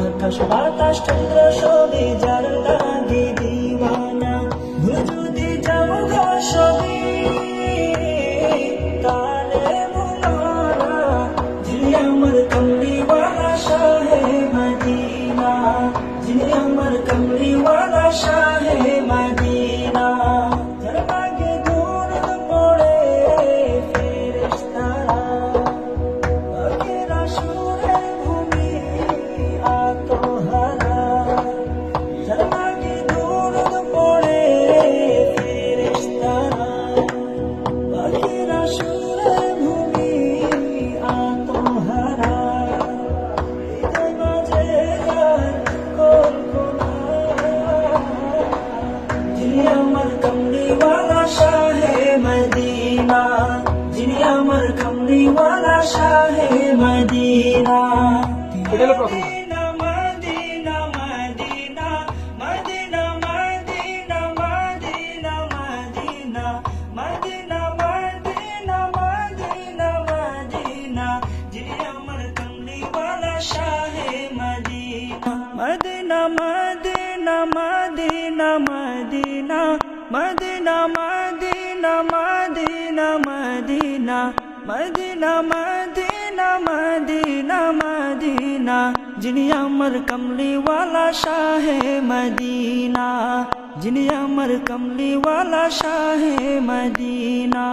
আকাশ বাতাস চন্দ্র সবে যার कमली वाला शाह मदीना जिन्हें अमर कमली वाला Shah Medina Medina Medina Medina Medina Medina Medina Medina Medina Medina Medina अमर Medina Medina Medina Medina Medina Medina Medina Medina Medina Medina Medina Medina जिनिया मर कमली वाला शाह मदीना जिनिया मर कमली वाला शाह मदीना